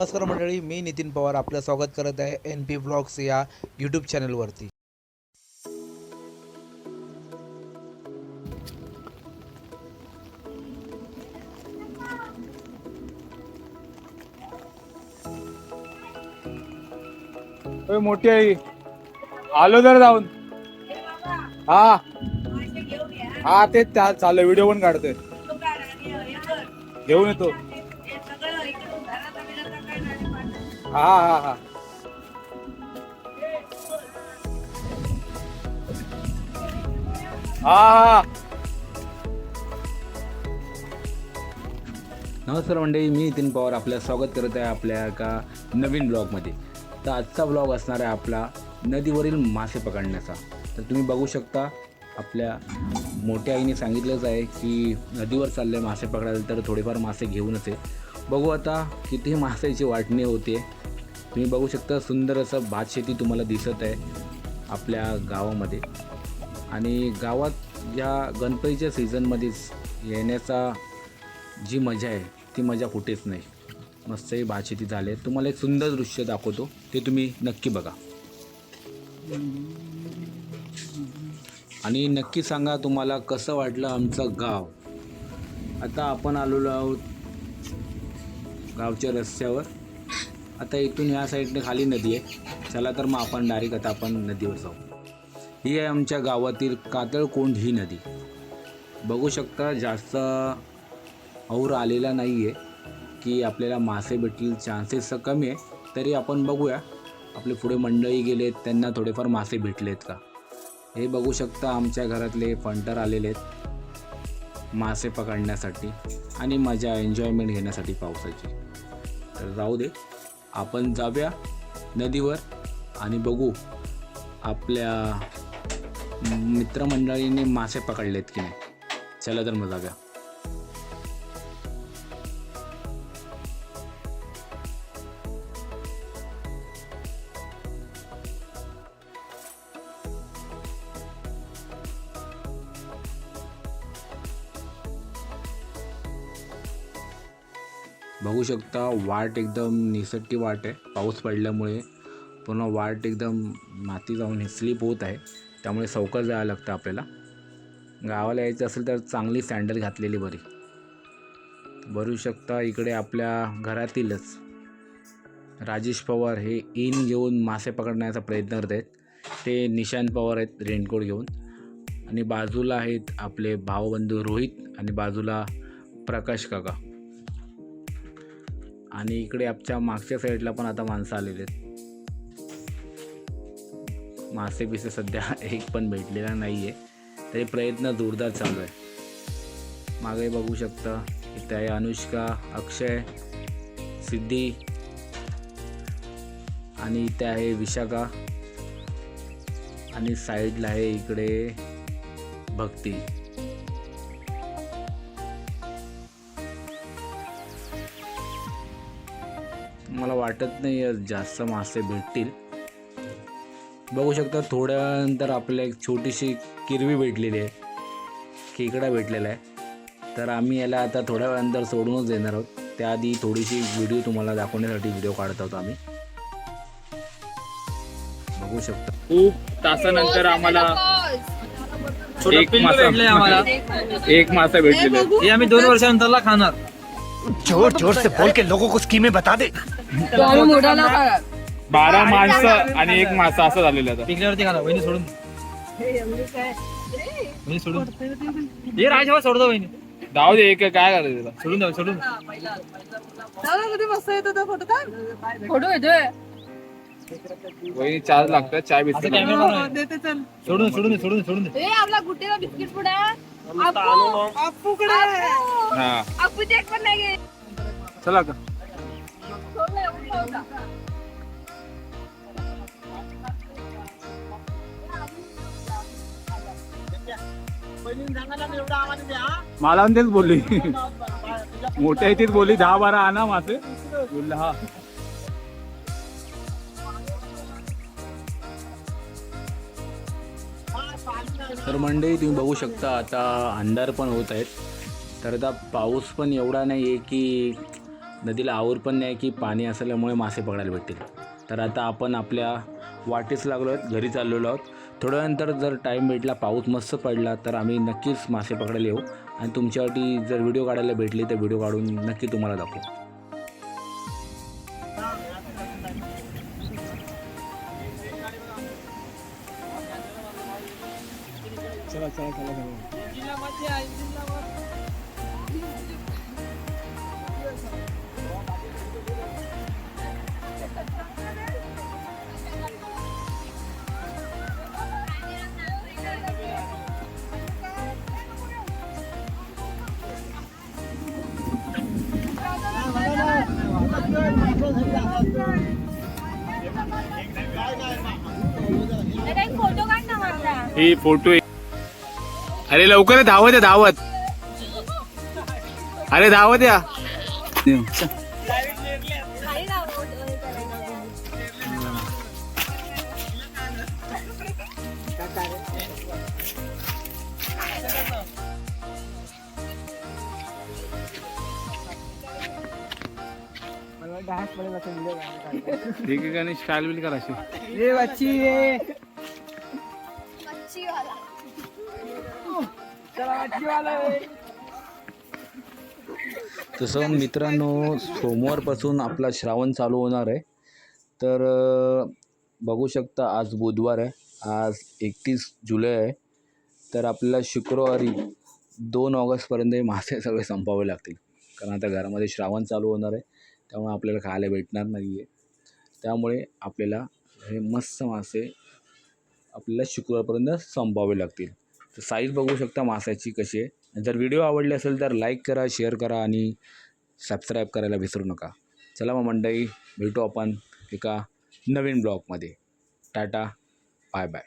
नमस्कार मंडळी मी नितीन पवार आपलं स्वागत करत आहे एन पी व्लॉग्स या यूट्यूब चॅनलवरती मोठी आई आलो जर जाऊन. हा. हा तेच चालू व्हिडिओ पण काढतोय. घेऊन येतो. हा हा हा. हा नमस्कार मंडळी मी नितीन पवार आपलं स्वागत करत आहे आपल्या एका नवीन ब्लॉगमध्ये. तर आजचा ब्लॉग असणार आहे आपला नदीवरील मासे पकडण्याचा. तर तुम्ही बघू शकता आपल्या मोठ्या आईने सांगितलंच आहे की नदीवर चालले मासे पकडायला तर थोडेफार मासे घेऊनच आहे बघू आता किती माशाची वाटणी होते. तुम्ही बघू शकता सुंदर असं भात शेती तुम्हाला दिसत आहे आपल्या गावामध्ये. आणि गावात या गणपतीच्या सीझनमध्येच येण्याचा जी मजा आहे ती मजा कुठेच नाही. मस्तही भातशेती झाले तुम्हाला एक सुंदर दृश्य दाखवतो ते तुम्ही नक्की बघा. आणि नक्की सांगा तुम्हाला कसं वाटलं आमचं गाव. आता आपण आलेलो आहोत गावच्या रस्त्यावर. आता इथून या साईडने खाली नदी आहे. चला तर मग आपण डायरेक्ट आता आपण नदीवर जाऊ. ही आहे आमच्या गावातील कातळकोंड ही नदी. बघू शकता जास्त और आलेला नाही आहे की आपल्याला मासे भेटतील चान्सेस कमी आहे. तरी आपण बघूया. आपले पुढे मंडळी गेलेत त्यांना थोडेफार मासे भेटलेत का? हे बघू शकता आमच्या घरातले फंटर आलेले आहेत. मासे पकडण्यासाठी आणि मजा एन्जॉयमेंट घेण्यासाठी पावसाची. तर जाऊ दे. आपण जाऊया नदीवर आणि बघू आपल्या मित्रमंडळींनी मासे पकडलेत की नाही. चला तर मग जाऊया. बघू शकता वाट एकदम निसटकी वाट आहे. पाऊस पडल्यामुळे पूर्ण वाट एकदम माती जाऊन स्लिप होत आहे. त्यामुळे सवकर जायला लागतं आपल्याला. गावाला यायचं असेल तर चांगली सँडल घातलेली बरी. बरू शकता इकडे आपल्या घरातीलच राजेश पवार हे इन घेऊन मासे पकडण्याचा प्रयत्न करत आहेत. ते निशांत पवार आहेत रेनकोट घेऊन. आणि बाजूला आहेत आपले भावबंधू रोहित आणि बाजूला प्रकाश काका. आणि इकडे आमच्या मागच्या साईडला पण आता माणसं आलेली आहेत. मासे बिसे सध्या एक पण भेटलेला नाही आहे तरी प्रयत्न जोरदार चालू आहे. मागे बघू शकता इथे आहे अनुष्का अक्षय सिद्धी आणि इथे आहे विशाखा आणि साईडला आहे इकडे भक्ती. मला वाटत नाही जास्त मासे भेटतील. बघू शकता थोड्यानंतर आपल्याला एक छोटीशी किरवी भेटलेली आहे. खेकडा भेटलेला आहे. तर आम्ही याला आता थोड्या वेळानंतर सोडूनच देणार आहोत. त्याआधी थोडीशी व्हिडिओ तुम्हाला दाखवण्यासाठी व्हिडिओ काढत आहोत आम्ही. बघू शकता. खूप तासानंतर आम्हाला एक. मासा एक मासा भेटलेला आहे. हे आम्ही दोन वर्षानंतरला खाणार. जोर जोर से बोल के लोगों को स्कीमें बता दे। बारा माणसं आणि एक मासा असं झालेलं आता. पिकल्यावरती खाणार वहिनी सोडून. वहिनी सोडून. हे राजेवा सोडतो वहिनी. जाऊ दे एक काय करायचं त्याला? सोडून द्या सोडून. फोटो येतोय. वहिनी चार्ज लागतात चाय असं बिस्किट. कॅमेरा सोडून सोडून दे, सोडून दे, सोडून दे. ए आपला बिस्किट पुडा हा. चला का. मला तेच बोलली. मोठ्या तेच बोलली दहा बारा आणा मासे. बोलला हा. तर मंडळी तुम्ही बघू शकता आता अंधार पण होत आहेत. तर आता पाऊस पण एवढा नाही आहे की नदीला आवर पण नाही की पाणी असल्यामुळे मासे पकडायला भेटतील. तर आता आपण आपल्या वाटेस लागलो आहेत घरी चाललेलो आहोत. थोड्यानंतर जर टाईम भेटला पाऊस मस्त पडला तर आम्ही नक्कीच मासे पकडायला येऊ. आणि तुमच्यासाठी जर व्हिडिओ काढायला भेटली तर व्हिडिओ काढून नक्की तुम्हाला दाखवू. चला चला चला चला दादा, एक फोटो काढ ना माझा ही फोटो अरे लवकर ये, धावत आहे धावत. अरे धावत या. खाली लाव फोटो हे करायला. ठीक आहे आणि स्टाईल बिल तसं मित्रांनो सोमवारपासून आपला श्रावण चालू होणार आहे. तर बघू शकता आज बुधवार आहे. आज एकतीस जुलै आहे. तर आपल्याला शुक्रवारी दोन ऑगस्टपर्यंत मासे सगळे संपावे लागतील. कारण आता घरामध्ये श्रावण चालू होणार आहे. त्यामुळे आपल्याला खायला भेटणार नाही आहे त्यामुळे आपल्याला हे मस्त मासे आपल्याला शुक्रवारपर्यंत संपावे लागतील. तर साईज बघू शकता मासाची कशी आहे. जर व्हिडिओ आवडले असेल तर लाईक करा शेअर करा आणि सबस्क्राईब करायला विसरू नका. चला मग मंडई भेटू आपण एका नवीन ब्लॉगमध्ये टाटा बाय बाय